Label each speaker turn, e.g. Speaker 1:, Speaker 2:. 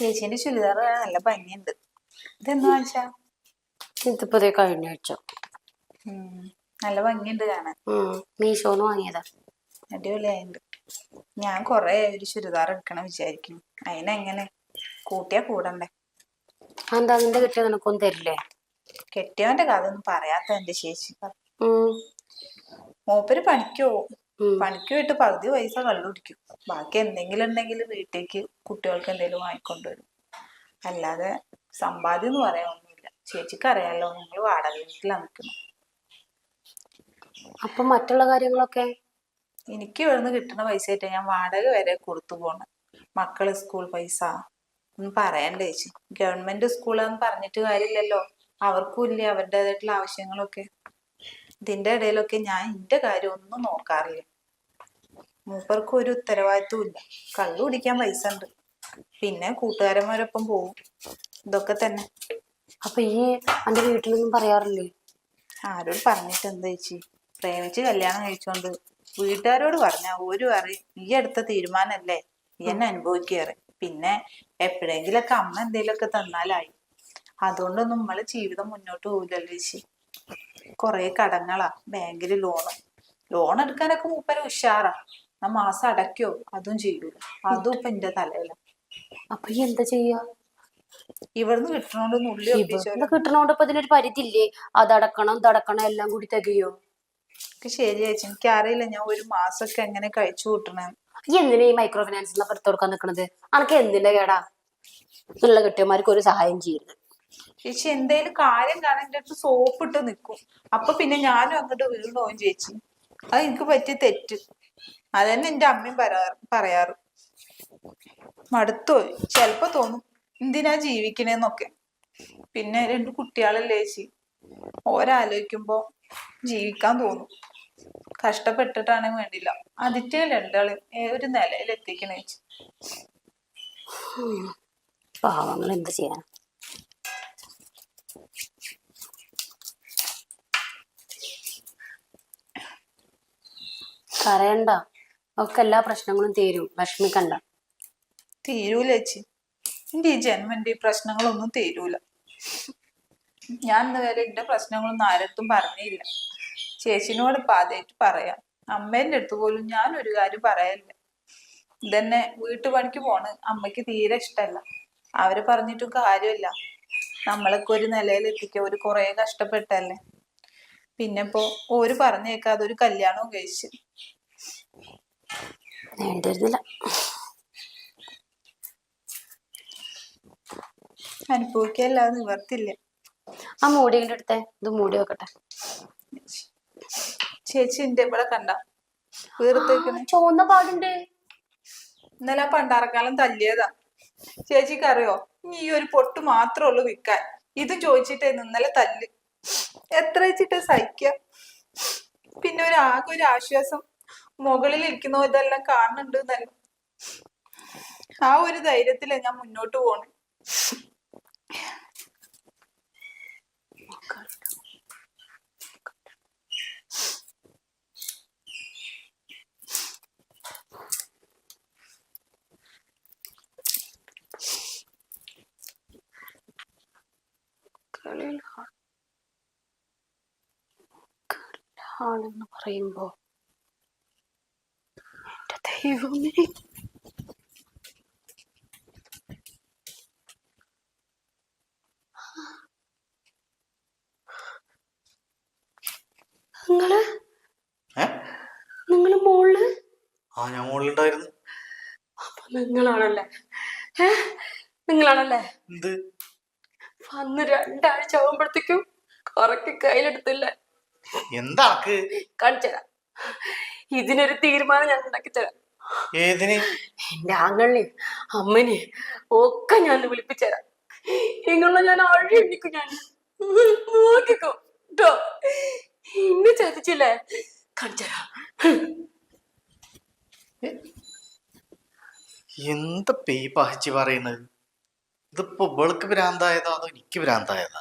Speaker 1: ചേച്ചീന്റെ ചുരിദാർ കാണാൻ നല്ല ഭംഗിയുണ്ട്. ഇതെന്ന് വാങ്ങിച്ചാ
Speaker 2: ദേ കഴിഞ്ഞ ആഴ്ച.
Speaker 1: നല്ല ഭംഗിയുണ്ട് കാണാൻ.
Speaker 2: മീഷോന്ന് വാങ്ങിയതാ.
Speaker 1: അടിപൊളിയായിട്ടുണ്ട് ഞാൻ കൊറേ ഒരു ചുരിദാർ എടുക്കണം വിചാരിക്കുന്നു. അതിനെങ്ങനെ കൂട്ടിയാ കൂടണ്ടേ?
Speaker 2: എന്താ നിന്റെ കിട്ടിയ നിനക്കൊന്നും തരില്ലേ?
Speaker 1: കെട്ടിയവന്റെ കഥ ഒന്നും പറയാത്ത എന്റെ ചേച്ചി. മോപ്പര് പണിക്ക്. പണിക്ക് വിട്ട് പകുതി പൈസ കള്ളുടിക്കും. ബാക്കി എന്തെങ്കിലും ഉണ്ടെങ്കിൽ വീട്ടിലേക്ക് കുട്ടികൾക്ക് എന്തെങ്കിലും വാങ്ങിക്കൊണ്ടുവരും. അല്ലാതെ സമ്പാദ്യം എന്ന് പറയാനൊന്നുമില്ല ചേച്ചിക്ക് അറിയാലോ ഞങ്ങൾ വാടക വീട്ടിലാണ് നിൽക്കുന്നത്.
Speaker 2: അപ്പൊ മറ്റുള്ള കാര്യങ്ങളൊക്കെ?
Speaker 1: എനിക്ക് ഇവിടുന്ന് കിട്ടുന്ന പൈസ ആയിട്ട് ഞാൻ വാടക വരെ കൊടുത്തു പോണ്. മക്കൾ സ്കൂൾ പൈസ. ഒന്നും പറയണ്ട ചേച്ചി. ഗവൺമെന്റ് സ്കൂളാന്ന് പറഞ്ഞിട്ട് കാര്യമില്ലല്ലോ. അവർക്കും ഇല്ലേ അവരുടേതായിട്ടുള്ള ആവശ്യങ്ങളൊക്കെ. ഇതിന്റെ ഇടയിലൊക്കെ ഞാൻ എന്റെ കാര്യം ഒന്നും നോക്കാറില്ല. മൂപ്പർക്കും ഒരു ഉത്തരവാദിത്വം ഇല്ല കള്ളു കുടിക്കാൻ പൈസ ഉണ്ട് പിന്നെ കൂട്ടുകാരന്മാരൊപ്പം പോവും. ഇതൊക്കെ തന്നെ.
Speaker 2: അപ്പൊ ഈ എന്റെ വീട്ടിലൊന്നും പറയാറില്ലേ?
Speaker 1: ആരോട് പറഞ്ഞിട്ട് എന്താ ചേച്ചി? പ്രേമിച്ച് കല്യാണം കഴിച്ചോണ്ട് വീട്ടുകാരോട് പറഞ്ഞ ഒരു അറി ഈ അടുത്ത തീരുമാനല്ലേ? ഈ എന്നെ അനുഭവിക്കാറ്. പിന്നെ എപ്പോഴെങ്കിലൊക്കെ അമ്മ എന്തെങ്കിലുമൊക്കെ തന്നാലായി. അതുകൊണ്ടൊന്നും നമ്മളെ ജീവിതം മുന്നോട്ട് പോകില്ലല്ലോ ചേച്ചി. കൊറേ കടങ്ങളാ. ബാങ്കിൽ ലോണ്. ലോൺ എടുക്കാനൊക്കെ മൂപ്പര് ഉഷാറാ. ആ മാസം അടയ്ക്കോ? അതും ചെയ്യൂല. അതും ഇപ്പൊ എന്റെ തലയില.
Speaker 2: അപ്പൊ ഈ എന്താ ചെയ്യാ?
Speaker 1: ഇവിടുന്ന് കിട്ടണോണ്ട് നുള്ളി
Speaker 2: ഇവിടുന്ന് കിട്ടണോണ്ട് ഇപ്പൊ ഇതിനൊരു പരിധി ഇല്ലേ അതടക്കണം ഇതടക്കണം എല്ലാം കൂടി തികയോ?
Speaker 1: ശരി ചേച്ചി. എനിക്ക് അറിയില്ല ഞാൻ ഒരു മാസമൊക്കെ എങ്ങനെ കഴിച്ചു
Speaker 2: കൂട്ടണേ. എന്തിനാ ഈ മൈക്രോ ഫിനാൻസിൽ പുറത്തു കൊടുക്കാൻ നിക്കണത്? അനക്ക് എന്തിന്റെ കേടാ? ഉള്ള കെട്ടിയന്മാർക്ക് ഒരു സഹായം ചെയ്യരുത്.
Speaker 1: ചേച്ചി എന്തേലും കാര്യം കാണാൻ എന്റെ അടുത്ത് സോപ്പിട്ട് നിക്കും. അപ്പൊ പിന്നെ ഞാനും അങ്ങോട്ട് വീണു വീണോവും ചേച്ചി. അത് എനിക്ക് പറ്റിയ തെറ്റ്. അതന്നെ എന്റെ അമ്മയും പറയാറ് പറയാറ്. മടുത്തോയി ചെലപ്പോ തോന്നും എന്തിനാ ജീവിക്കണേന്നൊക്കെ. പിന്നെ രണ്ട് കുട്ടികളല്ലേ ചേച്ചി. ഓരാലോചിക്കുമ്പോ ജീവിക്കാൻ തോന്നും. കഷ്ടപ്പെട്ടിട്ടാണെങ്കിൽ വേണ്ടില്ല. അതിറ്റേ രണ്ടാൾ ഒരു നിലയിൽ എത്തിക്കണേ ചേച്ചി
Speaker 2: പാവങ്ങൾ എന്ത് ചെയ്യാൻ കരയണ്ട ഒക്കെ എല്ലാ പ്രശ്നങ്ങളും തീരും. വിഷമിക്കണ്ട
Speaker 1: തീരൂല ചേച്ചി. എന്റെ ഈ ജന്മന്റെ ഈ പ്രശ്നങ്ങളൊന്നും തീരൂല. ഞാൻ ഇന്ന് വരെ എന്റെ പ്രശ്നങ്ങളൊന്നും ആരടുത്തും പറഞ്ഞില്ല. ചേച്ചിനോട് പറയാ പറയാം. അമ്മേന്റെ അടുത്ത് പോലും ഞാൻ ഒരു കാര്യം പറയല്ല ഇതന്നെ വീട്ടുപണിക്ക് പോണ് അമ്മയ്ക്ക് തീരെ ഇഷ്ടല്ല. അവർ പറഞ്ഞിട്ടും കാര്യമില്ല. നമ്മളൊക്കെ ഒരു നിലയിൽ എത്തിക്കുക ഒരു കുറെ കഷ്ടപ്പെട്ടല്ലേ? പിന്നെ ഇപ്പോ ഓര് പറഞ്ഞേക്കാതെ ഒരു കല്യാണവും കഴിച്ച്.
Speaker 2: വേണ്ടിയിരുന്നില്ല.
Speaker 1: അനുഭവിക്കല്ല നിവർത്തില്ല.
Speaker 2: ആ മൂടിയുടെ അടുത്തെ ഇത് മൂടി വെക്കട്ടെ.
Speaker 1: ചേച്ചി എന്റെ ഇവിടെ കണ്ട. വീർത്തേക്കണേ.
Speaker 2: ചോന്ന പാടുണ്ട്.
Speaker 1: ഇന്നലെ ആ പണ്ടാറക്കാലം തല്ലിയതാ. ചേച്ചിക്ക് അറിയോ ഇനി ഈ ഒരു പൊട്ട് മാത്രമേ ഉള്ളൂ വിൽക്കാൻ. ഇത് ചോദിച്ചിട്ടേ ഇന്നലെ തല്ല്. എത്ര വെച്ചിട്ട് സഹിക്ക? പിന്നെ ഒരു ആകെ ഒരു ആശ്വാസം. മുകളിൽ ഇരിക്കുന്ന ഇതെല്ലാം കാണുന്നുണ്ട് ആ ഒരു ധൈര്യത്തിൽ ഞാൻ മുന്നോട്ട് പോണേ.
Speaker 2: ആണെന്ന് പറയുമ്പോ എന്റെ ദൈവമേ
Speaker 3: നിങ്ങൾ?
Speaker 2: നിങ്ങൾ മോൾ?
Speaker 3: ആ ഞാൻ മോളിലുണ്ടായിരുന്നു.
Speaker 2: അപ്പൊ നിങ്ങളാണല്ലേ? ഏ? നിങ്ങളാണല്ലേ?
Speaker 3: എന്ത്?
Speaker 2: വന്ന് രണ്ടാഴ്ച ആവുമ്പോഴത്തേക്കും കൊറക്ക് കയ്യിലെടുത്തില്ല.
Speaker 3: എന്താക്ക്
Speaker 2: കാണിച്ചുതരാം. ഇതിനൊരു തീരുമാനം ഞാൻ ഉണ്ടാക്കി തരാം
Speaker 3: ഏതിന്?
Speaker 2: എന്റെ ആങ്ങളിനെ അമ്മനെ ഒക്കെ ഞാൻ ഒന്ന് വിളിപ്പിച്ചുതരാം. നിങ്ങളെ ഞാൻ അഴി ഞാൻ. നോക്കിക്കോ കേട്ടോ ഇന്ന് ചതിച്ചില്ലേ? കാണിച്ചുതരാം.
Speaker 3: എന്താ പേ പഹച്ചി പറയുന്നത്? ഇതിപ്പോ വെളുക്ക് ഭ്രാന്തായതാ അതോ എനിക്ക് ഭ്രാന്തായതാ?